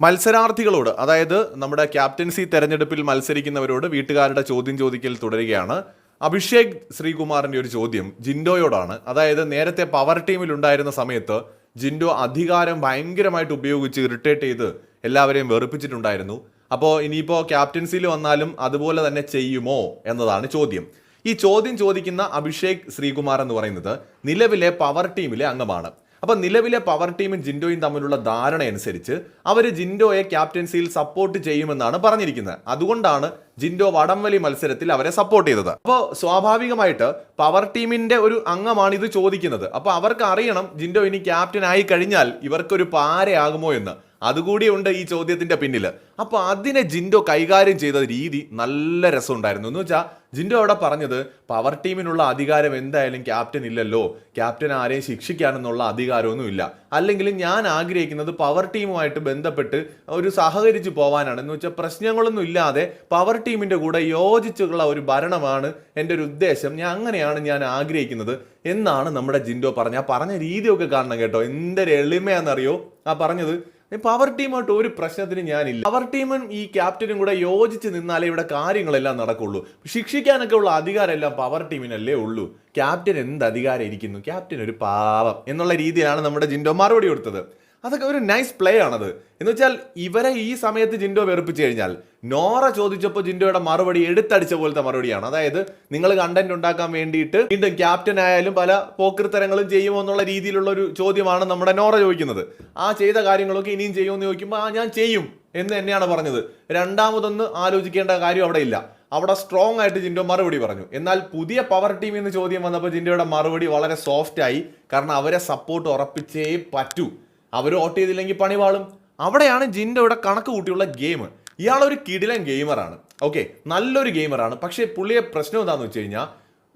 മത്സരാർത്ഥികളോട് അതായത് നമ്മുടെ ക്യാപ്റ്റൻസി തെരഞ്ഞെടുപ്പിൽ മത്സരിക്കുന്നവരോട് വീട്ടുകാരുടെ ചോദ്യം ചോദിക്കൽ തുടരുകയാണ്. അഭിഷേക് ശ്രീകുമാറിന്റെ ഒരു ചോദ്യം ജിൻഡോയോടാണ്. അതായത് നേരത്തെ പവർ ടീമിൽ ഉണ്ടായിരുന്ന സമയത്ത് ജിൻഡോ അധികാരം ഭയങ്കരമായിട്ട് ഉപയോഗിച്ച് ഇറിറ്റേറ്റ് ചെയ്ത് എല്ലാവരെയും വെറുപ്പിച്ചിട്ടുണ്ടായിരുന്നു. അപ്പോൾ ഇനിയിപ്പോൾ ക്യാപ്റ്റൻസിയിൽ വന്നാലും അതുപോലെ തന്നെ ചെയ്യുമോ എന്നതാണ് ചോദ്യം. ഈ ചോദ്യം ചോദിക്കുന്ന അഭിഷേക് ശ്രീകുമാർ എന്ന് പറയുന്നത് നിലവിലെ പവർ ടീമിലെ അംഗമാണ്. അപ്പൊ നിലവിലെ പവർ ടീമും ജിൻഡോയും തമ്മിലുള്ള ധാരണ അനുസരിച്ച് അവർ ജിൻഡോയെ ക്യാപ്റ്റൻസിയിൽ സപ്പോർട്ട് ചെയ്യുമെന്നാണ് പറഞ്ഞിരിക്കുന്നത്. അതുകൊണ്ടാണ് ജിൻഡോ വടംവലി മത്സരത്തിൽ അവരെ സപ്പോർട്ട് ചെയ്തത്. അപ്പോൾ സ്വാഭാവികമായിട്ട് പവർ ടീമിന്റെ ഒരു അംഗമാണ് ഇത് ചോദിക്കുന്നത്. അപ്പോൾ അവർക്ക് അറിയണം ജിൻഡോ ഇനി ക്യാപ്റ്റൻ ആയി കഴിഞ്ഞാൽ ഇവർക്കൊരു പാരയാകുമോ എന്ന്. അതുകൂടിയുണ്ട് ഈ ചോദ്യത്തിന്റെ പിന്നിൽ അപ്പോൾ അതിനെ ജിൻഡോ കൈകാര്യം ചെയ്ത രീതി നല്ല രസമുണ്ടായിരുന്നു. എന്ന് വെച്ചാൽ ജിൻഡോ അവിടെ പറഞ്ഞത് പവർ ടീമിനുള്ള അധികാരം എന്തായാലും ക്യാപ്റ്റൻ ഇല്ലല്ലോ. ക്യാപ്റ്റൻ ആരെയും ശിക്ഷിക്കാനെന്നുള്ള അധികാരമൊന്നും ഇല്ല. അല്ലെങ്കിൽ ഞാൻ ആഗ്രഹിക്കുന്നത് പവർ ടീമുമായിട്ട് ബന്ധപ്പെട്ട് ഒരു സഹകരിച്ച് പോവാനാണ്. എന്ന് വെച്ചാൽ പ്രശ്നങ്ങളൊന്നും ഇല്ലാതെ പവർ ടീമിന്റെ കൂടെ യോജിച്ചുള്ള ഒരു ഭരണമാണ് എന്റെ ഒരു ഉദ്ദേശം. ഞാൻ അങ്ങനെയാണ് ഞാൻ ആഗ്രഹിക്കുന്നത് എന്നാണ് നമ്മുടെ ജിൻഡോ പറഞ്ഞ ആ പറഞ്ഞ രീതിയൊക്കെ കാണണം കേട്ടോ. എന്തൊരു എളിമയാണെന്നറിയോ? ആ പറഞ്ഞത് പവർ ടീമായിട്ട് ഒരു പ്രശ്നത്തിന് ഞാനില്ല. പവർ ടീമും ഈ ക്യാപ്റ്റനും കൂടെ യോജിച്ച് നിന്നാലേ ഇവിടെ കാര്യങ്ങളെല്ലാം നടക്കുള്ളൂ. ശിക്ഷിക്കാനൊക്കെ ഉള്ള അധികാരമെല്ലാം പവർ ടീമിനല്ലേ ഉള്ളൂ. ക്യാപ്റ്റൻ എന്ത് അധികാരം ഇരിക്കുന്നു? ക്യാപ്റ്റൻ ഒരു പാവം എന്നുള്ള രീതിയിലാണ് നമ്മുടെ ജിൻഡോ മറുപടി കൊടുത്തത്. അതൊക്കെ ഒരു നൈസ് പ്ലേ ആണത്. എന്ന് വെച്ചാൽ ഇവരെ ഈ സമയത്ത് ജിൻഡോ വെറുപ്പിച്ചു കഴിഞ്ഞാൽ നോറ ചോദിച്ചപ്പോൾ ജിൻഡോയുടെ മറുപടി എടുത്തടിച്ച പോലത്തെ മറുപടിയാണ്. അതായത് നിങ്ങൾ കണ്ടന്റ് ഉണ്ടാക്കാൻ വേണ്ടിയിട്ട് വീണ്ടും ക്യാപ്റ്റൻ ആയാലും പല പോക്കൃത്തരങ്ങളും ചെയ്യുമോ എന്നുള്ള രീതിയിലുള്ള ഒരു ചോദ്യമാണ് നമ്മുടെ നോറ ചോദിക്കുന്നത്. ആ ചെയ്ത കാര്യങ്ങളൊക്കെ ഇനിയും ചെയ്യുമെന്ന് ചോദിക്കുമ്പോൾ ആ ഞാൻ ചെയ്യും എന്ന് തന്നെയാണ് പറഞ്ഞത്. രണ്ടാമതൊന്ന് ആലോചിക്കേണ്ട കാര്യം അവിടെ ഇല്ല. അവിടെ സ്ട്രോങ് ആയിട്ട് ജിൻഡോ മറുപടി പറഞ്ഞു. എന്നാൽ പുതിയ പവർ ടീം എന്ന് ചോദ്യം വന്നപ്പോൾ ജിൻഡോയുടെ മറുപടി വളരെ സോഫ്റ്റ് ആയി. കാരണം അവരെ സപ്പോർട്ട് ഉറപ്പിച്ചേ പറ്റൂ. അവർ വോട്ട് ചെയ്തില്ലെങ്കിൽ പണി വാളും. അവിടെയാണ് ജിന്റെ ഇവിടെ കണക്ക് കൂട്ടിയുള്ള ഗെയിം ഇയാളൊരു കിടിലൻ ഗെയിമറാണ് ഓക്കെ നല്ലൊരു ഗെയിമറാണ് പക്ഷേ പുള്ളിയെ പ്രശ്നം എന്താണെന്ന് വെച്ച് കഴിഞ്ഞാൽ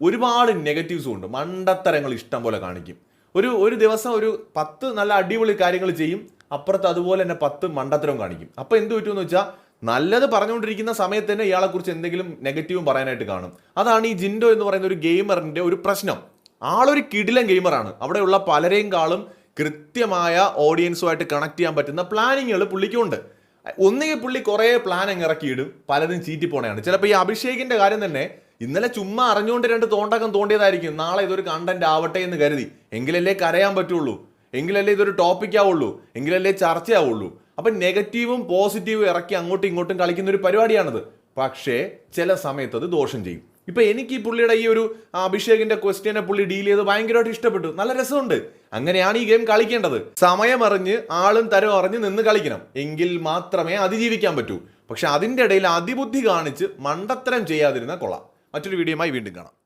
ഒരുപാട് നെഗറ്റീവ്സും ഉണ്ട്. മണ്ടത്തരങ്ങൾ ഇഷ്ടം പോലെ കാണിക്കും. ഒരു ഒരു ദിവസം ഒരു പത്ത് നല്ല അടിപൊളി കാര്യങ്ങൾ ചെയ്യും. അപ്പുറത്ത് അതുപോലെ തന്നെ പത്ത് മണ്ടത്തരവും കാണിക്കും. അപ്പോൾ എന്ത് പറ്റുമെന്ന് വെച്ചാൽ നല്ലത് പറഞ്ഞുകൊണ്ടിരിക്കുന്ന സമയത്ത് തന്നെ ഇയാളെക്കുറിച്ച് എന്തെങ്കിലും നെഗറ്റീവും പറയാനായിട്ട് കാണും. അതാണ് ഈ ജിൻഡോ എന്ന് പറയുന്ന ഒരു ഗെയിമറിന്റെ ഒരു പ്രശ്നം. ആളൊരു കിടിലൻ ഗെയിമറാണ് അവിടെയുള്ള പലരെയും കാളും കൃത്യമായ ഓഡിയൻസുമായിട്ട് കണക്ട് ചെയ്യാൻ പറ്റുന്ന പ്ലാനിങ്ങുകൾ പുള്ളിക്കുണ്ട്. ഒന്നുകിൽ പുള്ളി കുറേ പ്ലാൻ അങ്ങ് ഇറക്കിയിടും പലതും ചീറ്റിപ്പോണയാണ് ചിലപ്പോൾ ഈ അഭിഷേകിന്റെ കാര്യം തന്നെ ഇന്നലെ ചുമ്മാ അറിഞ്ഞുകൊണ്ട് രണ്ട് തോണ്ടക്കം തോണ്ടിയതായിരിക്കും. നാളെ ഇതൊരു കണ്ടന്റ് ആവട്ടെ എന്ന് കരുതി. എങ്കിലല്ലേ കരയാൻ പറ്റുള്ളൂ. എങ്കിലല്ലേ ഇതൊരു ടോപ്പിക് ആവുള്ളൂ. എങ്കിലല്ലേ ചർച്ചയാവുള്ളൂ. അപ്പം നെഗറ്റീവും പോസിറ്റീവും ഇറക്കി അങ്ങോട്ടും ഇങ്ങോട്ടും കളിക്കുന്ന ഒരു പരിപാടിയാണത്. പക്ഷേ ചില സമയത്ത് അത് ദോഷം ചെയ്യും. ഇപ്പൊ എനിക്ക് ഈ പുള്ളിയുടെ ഈ ഒരു അഭിഷേകിന്റെ ക്വസ്റ്റ്യനെ പുള്ളി ഡീൽ ചെയ്ത് ഭയങ്കരമായിട്ട് ഇഷ്ടപ്പെട്ടു. നല്ല രസമുണ്ട്. അങ്ങനെയാണ് ഈ ഗെയിം കളിക്കേണ്ടത്. സമയമറിഞ്ഞ് ആളും തരം അറിഞ്ഞ് നിന്ന് കളിക്കണം. എങ്കിൽ മാത്രമേ അതിജീവിക്കാൻ പറ്റൂ. പക്ഷെ അതിന്റെ ഇടയിൽ അതിബുദ്ധി കാണിച്ച് മണ്ടത്തരം ചെയ്യാതിരുന്ന കൊള്ളാം. മറ്റൊരു വീഡിയോയുമായി വീണ്ടും കാണാം.